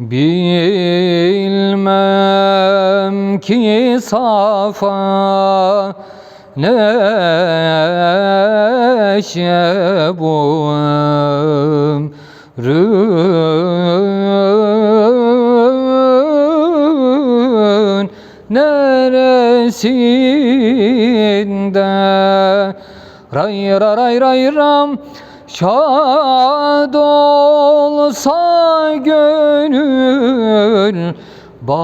Bilmem ki safa neşe bu ömrün neresinde? Ray ra ray ray ram Şad olsa gönül Bari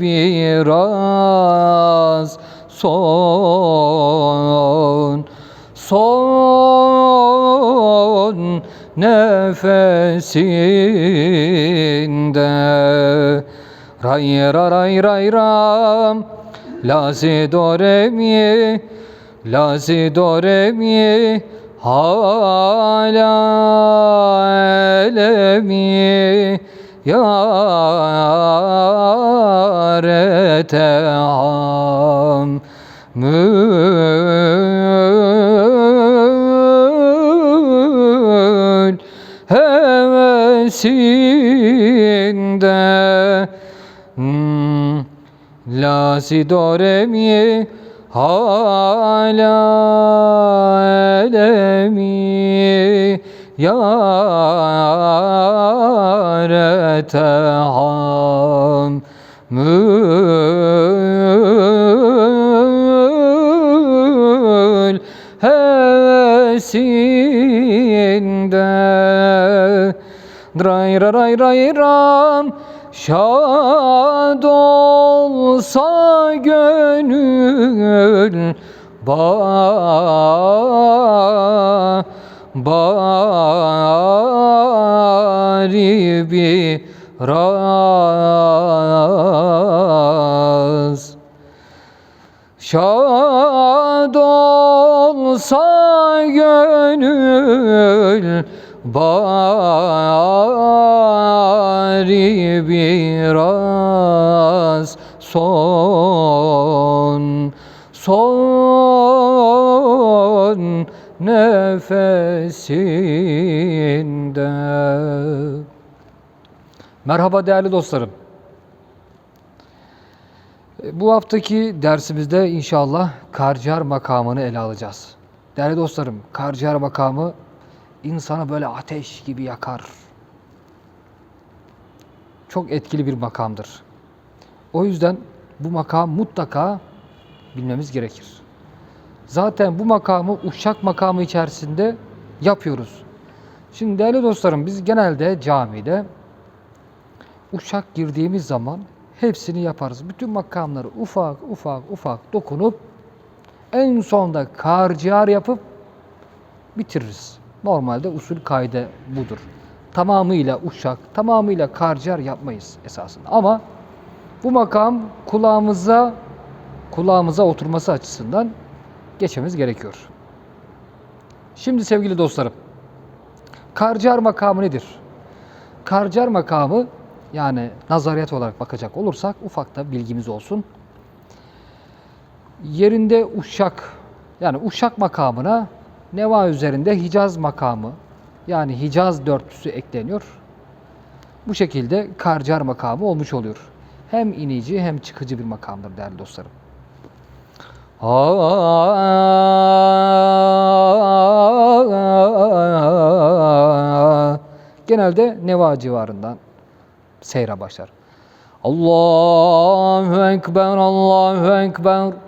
biraz son Son nefesinde. Ray ra ray ray ram La si do re mi La si do re mi Ha la ele mi Ya re te ham Mül hevesinde. Hmm, La si do re mi ha la ele mi ya re te ham mül hevesinde Ray ra ray ray ram Şad olsa gönül ba Bari biraz. Şad olsa gönül bari biraz son son nefesinde Merhaba değerli dostlarım. Bu haftaki dersimizde inşallah Karciğer makamını ele alacağız. Değerli dostlarım, Karciğer makamı insanı böyle ateş gibi yakar. Çok etkili bir makamdır. O yüzden bu makam mutlaka bilmemiz gerekir. Zaten bu makamı uşak makamı içerisinde yapıyoruz. Şimdi değerli dostlarım biz genelde camide uşak girdiğimiz zaman hepsini yaparız. Bütün makamları ufak ufak ufak dokunup en sonda karciğer yapıp bitiririz. Normalde usul kaide budur. Tamamıyla uşak, tamamıyla karciğer yapmayız esasında. Ama bu makam kulağımıza kulağımıza oturması açısından geçmemiz gerekiyor. Şimdi sevgili dostlarım, karciğer makamı nedir? Karciğer makamı yani nazariyet olarak bakacak olursak ufakta bilgimiz olsun. Yerinde uşak yani uşak makamına neva üzerinde Hicaz makamı yani Hicaz dörtlüsü ekleniyor. Bu şekilde karcar makamı olmuş oluyor. Hem inici hem çıkıcı bir makamdır değerli dostlarım. Genelde neva civarından seyre başlar. Allahu Ekber, Allahu Ekber.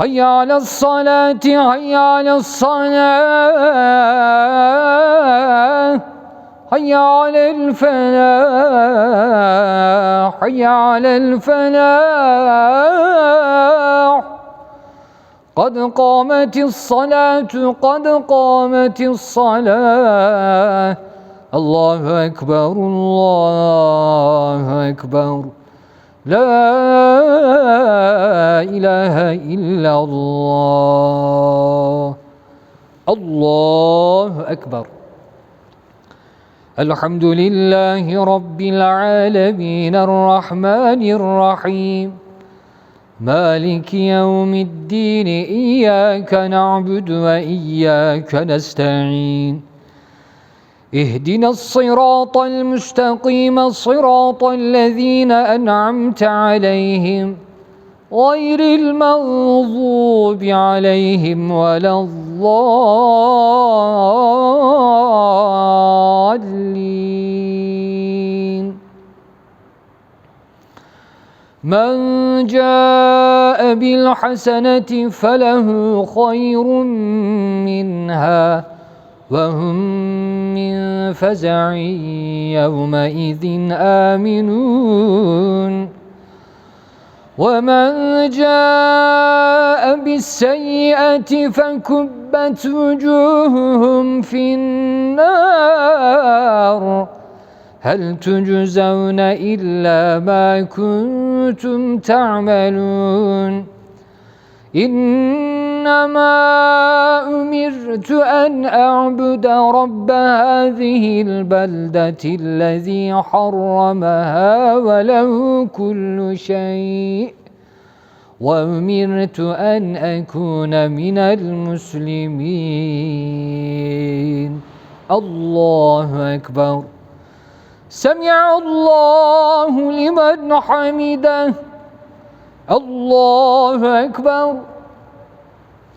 هيا على الصلاة هيا على الصلاة. هيا على الفلاح هيا على الفلاح. قد قامت الصلاة قد قامت الصلاة. الله أكبر الله أكبر. لا إله إلا الله. الله أكبر. الحمد لله رب العالمين الرحمن الرحيم. مالك يوم الدين إياك نعبد وإياك نستعين. اهدنا الصراط المستقيم صراط الذين أنعمت عليهم غير المغضوب عليهم ولا الضالين. من جاء بالحسنة فله خير منها وهم من فزع يومئذ آمنون. ومن جاء بالسيئة فكبت وجوههم في النار. هل تجزون إلا ما كنتم تعملون؟ إنما أمرت أن أعبد رب هذه البلدة الذي حرمها وله كل شيء. وأمرت أن أكون من المسلمين. الله أكبر. سمع الله لمن حمده. الله أكبر.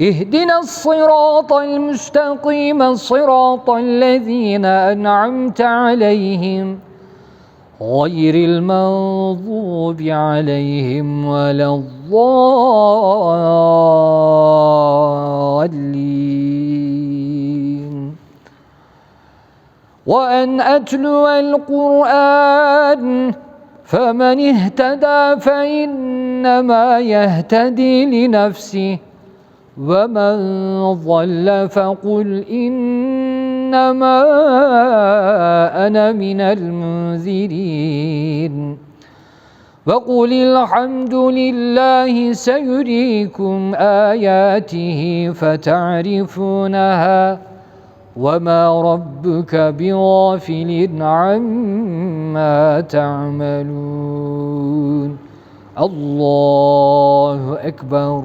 اهدنا الصراط المستقيم صراط الذين أنعمت عليهم غير المغضوب عليهم ولا الضالين. وأن أتلو القرآن فمن اهتدى فإنما يهتدي لنفسه. ومن ضل فقل إنما أنا من المنذرين وقل الحمد لله سيريكم آياته فتعرفونها وما ربك بغافل عما تعملون. الله أكبر.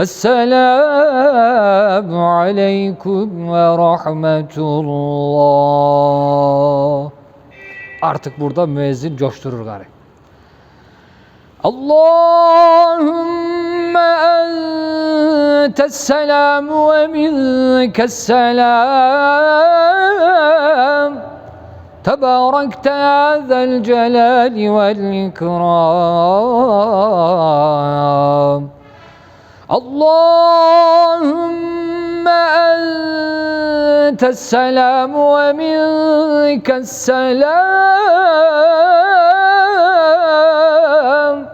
Esselamu aleyküm ve rahmetullah. Artık burada müezzin coşturur gari. Allahümme entes selamu ve minkes selam. Tebarekte zel celali vel ikram. اللهم أنت السلام ومنك السلام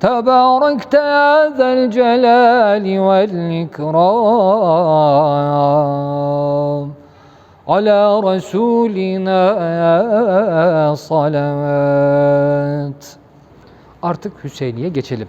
تباركت يا ذا الجلال والإكرام على رسولنا صلوات Artık Hüseyin'e geçelim.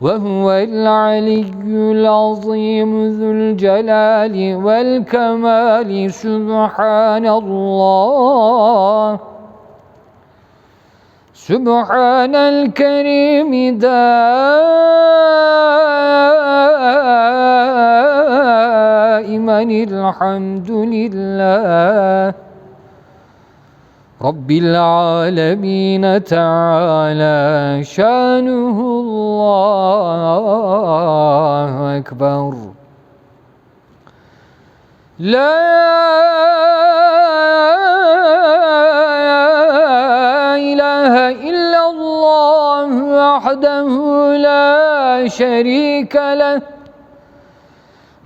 وهو العلي العظيم ذو الجلال والكمال سبحان الله. سبحان الكريم دائما الحمد لله. رب العالمين تعالى شانه الله أكبر. لا إله إلا الله وحده لا شريك له.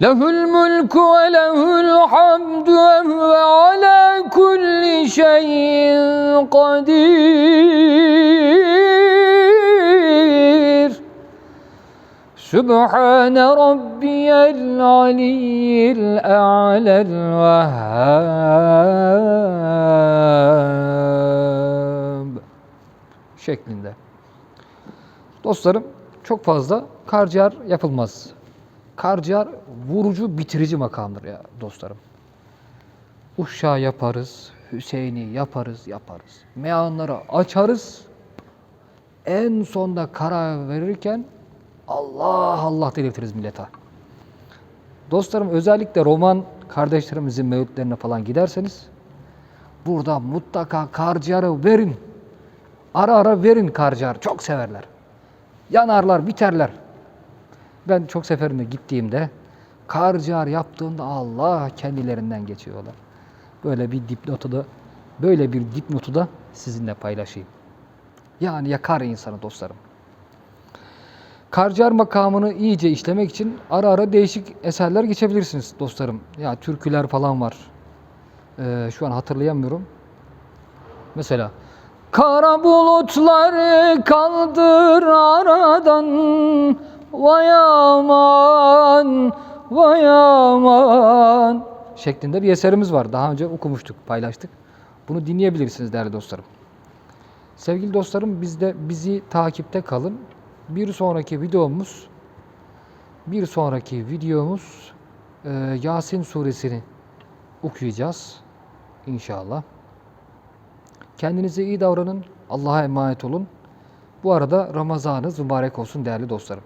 Lehul mulku ve lehul hamdu ve huve ala kulli şeyin kadir. Sübhane rabbiyel aliyyil a'lel vehhab şeklinde. Dostlarım çok fazla karciğer yapılmaz. Karciğer vurucu bitirici makamdır ya dostlarım. Uşağı yaparız, Hüseyin'i yaparız, yaparız. Meyanları açarız. En sonda karar verirken Allah Allah delirtiriz millete. Dostlarım özellikle roman kardeşlerimizin mevlütlerine falan giderseniz burada mutlaka karciğeri verin. Ara ara verin karciğer. Çok severler. Yanarlar, biterler. Ben çok seferinde gittiğimde karciğer yaptığında Allah kendilerinden geçiyorlar. Böyle bir dipnotu da böyle bir dipnotu da sizinle paylaşayım. Yani yakar insanı dostlarım. Karciğer makamını iyice işlemek için ara ara değişik eserler geçebilirsiniz dostlarım. Ya türküler falan var. Ee, şu an hatırlayamıyorum. Mesela Kara bulutları kaldır aradan Vay aman, vay aman şeklinde bir eserimiz var. Daha önce okumuştuk, paylaştık. Bunu dinleyebilirsiniz değerli dostlarım. Sevgili dostlarım biz de bizi takipte kalın. Bir sonraki videomuz bir sonraki videomuz e, Yasin suresini okuyacağız inşallah. Kendinize iyi davranın. Allah'a emanet olun. Bu arada Ramazanınız mübarek olsun değerli dostlarım.